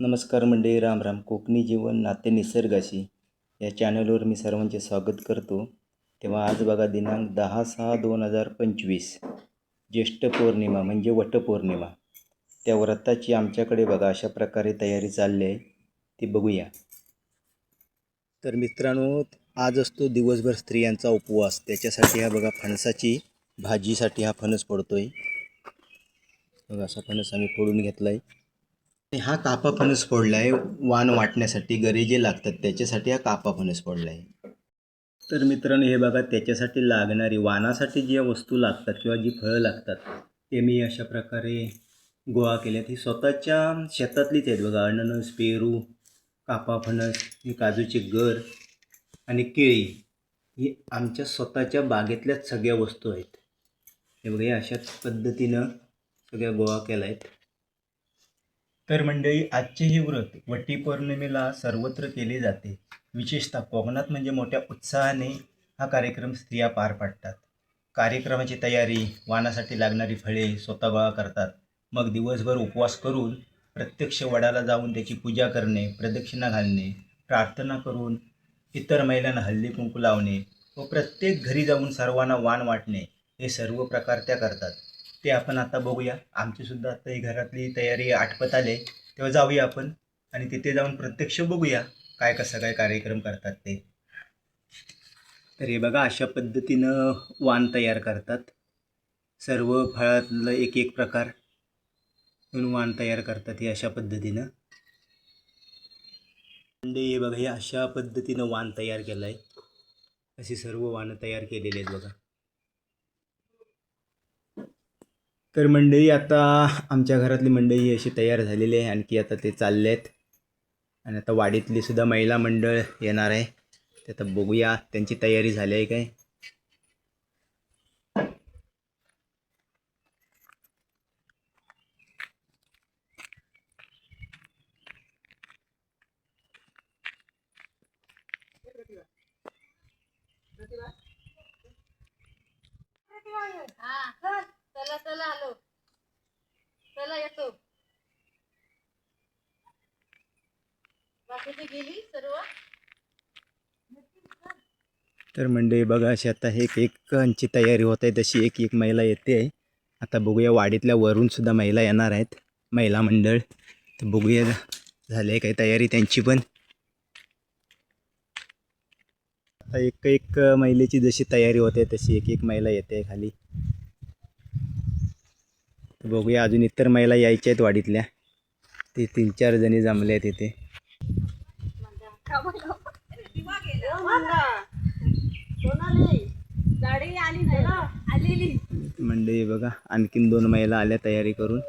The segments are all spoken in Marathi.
नमस्कार मंडळी राम राम. कोकणी जीवन नाते निसर्गाशी या चॅनलवर मी सर्वांचे स्वागत करतो. तेव्हा आज बघा दिनांक दहा सहा दोन हजार पंचवीस ज्येष्ठ पौर्णिमा म्हणजे वटपौर्णिमा त्या व्रताची आमच्याकडे बघा अशा प्रकारे तयारी चालली आहे. ती बघूया. तर मित्रांनो आज असतो दिवसभर स्त्रियांचा उपवास. त्याच्यासाठी हा बघा फणसाची भाजीसाठी हा फणस पडतो आहे बघा असा फणस आम्ही फोडून घेतला आहे हा कापा फणस फोडला आहे वाण वाटण्यासाठी गरे जे लागतात त्याच्यासाठी हा कापा फणस फोडला आहे तर मित्रांनो हे बघा त्याच्यासाठी लागणारी वाणासाठी ज्या वस्तू लागतात किंवा जी फळं लागतात ते मी अशा प्रकारे गोळा केल्यात. ही स्वतःच्या शेतातलीच आहेत बघा अननस पेरू कापा फणस काजूचे गर आणि केळी ही आमच्या स्वतःच्या बागेतल्याच सगळ्या वस्तू आहेत. हे बघा अशाच पद्धतीनं सगळ्या गोळा केल्या आहेत तर मंडळी आजचे हे व्रत वटीपौर्णिमेला सर्वत्र केले जाते. विशेषतः कोकणात म्हणजे मोठ्या उत्साहाने हा कार्यक्रम स्त्रिया पार पाडतात. कार्यक्रमाची तयारी वाणासाठी लागणारी फळे स्वतः गोळा करतात. मग दिवसभर उपवास करून प्रत्यक्ष वडाला जाऊन त्याची पूजा करणे प्रदक्षिणा घालणे प्रार्थना करून इतर महिलांना हल्दी कुंकू लावणे व प्रत्येक घरी जाऊन सर्वांना वाण वाटणे हे सर्व प्रकार त्या करतात. ते आपण आता बघूया. आमचीसुद्धा आता ही घरातली तयारी आटपत आले तेव्हा जाऊया आपण आणि तिथे जाऊन प्रत्यक्ष बघूया काय कसं काय कार्यक्रम करतात ते. तर हे बघा अशा पद्धतीनं वाण तयार करतात. सर्व फळातलं एक एक प्रकार म्हणून वाण तयार करतात हे अशा पद्धतीनं. म्हणजे हे बघा हे अशा पद्धतीनं वाण तयार केलं आहे अशी सर्व वाणं तयार केलेली आहेत बघा. तर मंडळी आता आमच्या घरातली मंडळी अशी तयार झालेली आहे. आणखी आता ते चालले आहेत आणि आता वाडीतली सुद्धा महिला मंडळ येणार आहे. ते आता बघूया त्यांची तयारी झाली आहे काय? चला चला आलो. चला येतो. बाकीची गेली सर्व? तर मंडळी बघा अशी आता एक एकांची तयारी होत आहे. तशी एक एक महिला येते. आहे आता बघूया वाडीतल्या वरून सुद्धा महिला येणार आहेत. महिला मंडळ. तर बघूया झाली काही तयारी त्यांची पण. आता एक एक महिलेची जशी तयारी होते तशी एक एक महिला येते खाली. तर बघूया अजून इतर महिला यायच्या आहेत वाडीतल्या. ते तीन चार जणी जमले आहेत इथे. मंडळी बघा आणखीन दोन महिला आल्या तयारी करून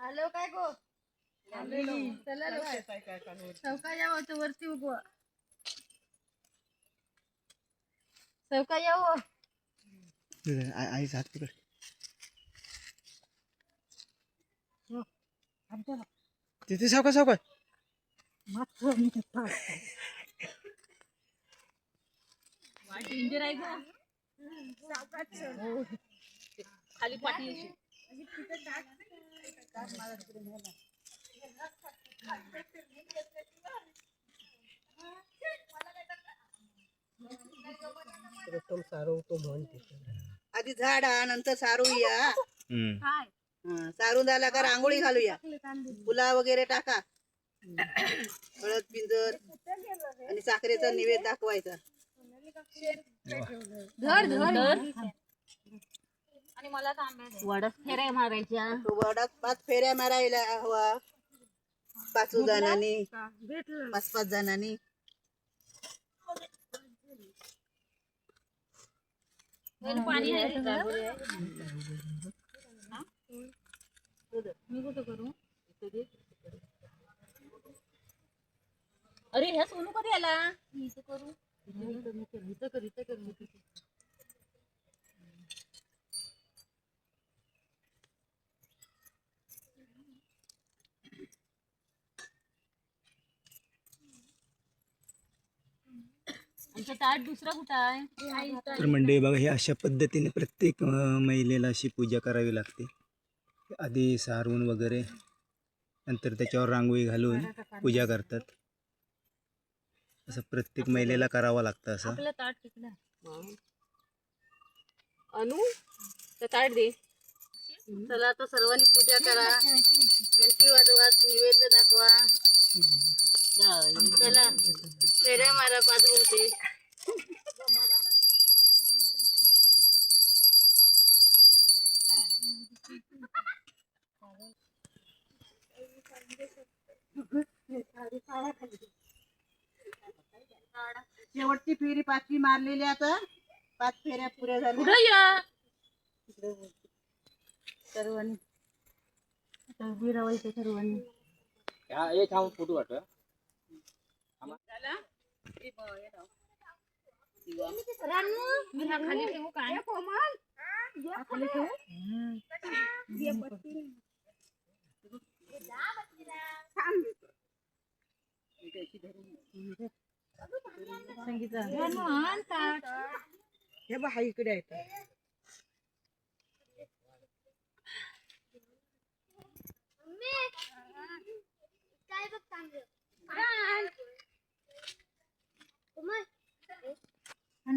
आलो काय गो चला चौका यावं तू वरती उभं. चौका यावं आई हात पकड. तिथे सावका सावका डेंजर आहे का खाली पाठी आधी झाड नंतर सारूया सारून झाला का रांगोळी घालूया फुला वगैरे टाका. हळद पिंजर आणि साखरेचा निवेद दाखवायचा. धर धर. आणि मला फेऱ्या मारायच्या. तो वडात पाच फेऱ्या मारायला हवा. पाच जणांनी. पाच पाच जणांनी. पाणी आहे मी कुठं करू? अरे ह्या सोनू कधी आला? मी इथं करू इथं कर इथं कर. आमचं ताट दुसरं कुठं आहे? तर मंडळी बघा हे अशा पद्धतीने प्रत्येक महिलेला अशी पूजा करावी लागते. आधी सारून वगैरे नंतर त्याच्यावर रांगोळी घालून पूजा करतात. असं प्रत्येक महिलेला करावं लागतं असं. अनु ताट दे. चला आता सर्वांनी पूजा करा. घंटी वाजवा नैवेद्य दाखवा. चला फेऱ्या मारा पाचभोवते शेवटची फेरी पाचवी मारलेली आता. पाच फेऱ्या पुऱ्या झाल्या. पुढं या. सर्वांनी. आता उभी राहायचं सर्वांनी मी हा खाली ठेवू काय हा खाली ठेवू संगीता रानू, आण ताट. हे बा हा इकडे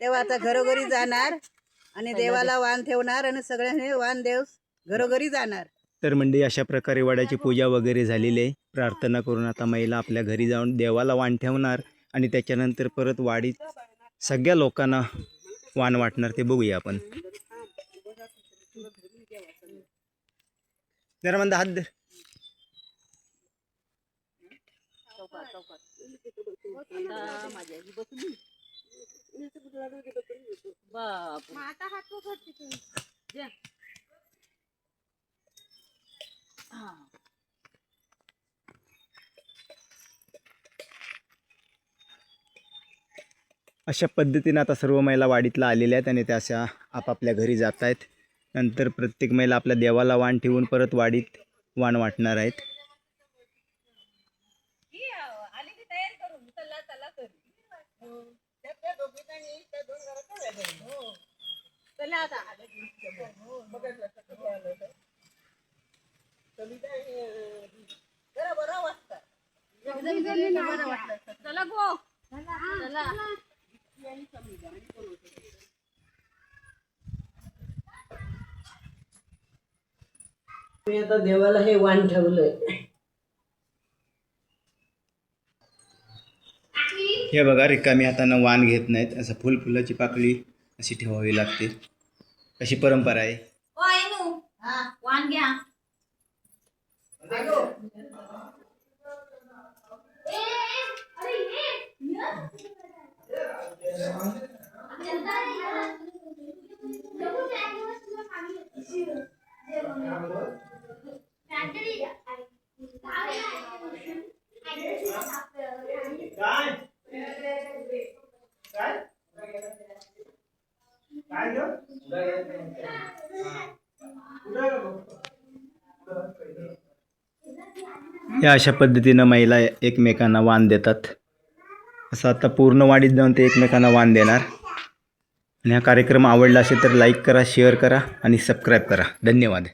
तेव्हा आता घरोघरी जाणार आणि देवाला वाण ठेवणार आणि सगळ्यांनी वाण देव घरोघरी जाणार. तर म्हणजे अशा प्रकारे वडाची पूजा वगैरे झालेली आहे. प्रार्थना करून आता महिला आपल्या घरी जाऊन देवाला वाण ठेवणार आणि त्याच्यानंतर परत वाडीत सगळ्या लोकांना वाण वाटणार ते बघूया आपण. जरा म्हणता हात धर आता हात पकडते तू. अशा पद्धतीने आता सर्व महिला वाडीतला आलेल्या आहेत आणि त्या अशा आपापल्या घरी जात आहेत. नंतर प्रत्येक महिला आपल्या देवाला वाण ठेवून परत वाडीत वाण वाटणार आहेत. चला गो चला. मी आता देवाला हे वाण ठेवलंय. हे बघा रिकामी हातानं वाण घेत नाहीत. असं फुल फुलाची पाकळी अशी ठेवावी लागते. अशी परंपरा आहे. ओ आईनू वाण घ्या. या अशा पद्धतीनं महिला एकमेकांना वाण देतात. असं आता पूर्ण वाडीत जाऊन ते एकमेकांना वाण देणार. आणि हा कार्यक्रम आवडला असेल तर लाईक करा शेअर करा आणि सबस्क्राईब करा. धन्यवाद.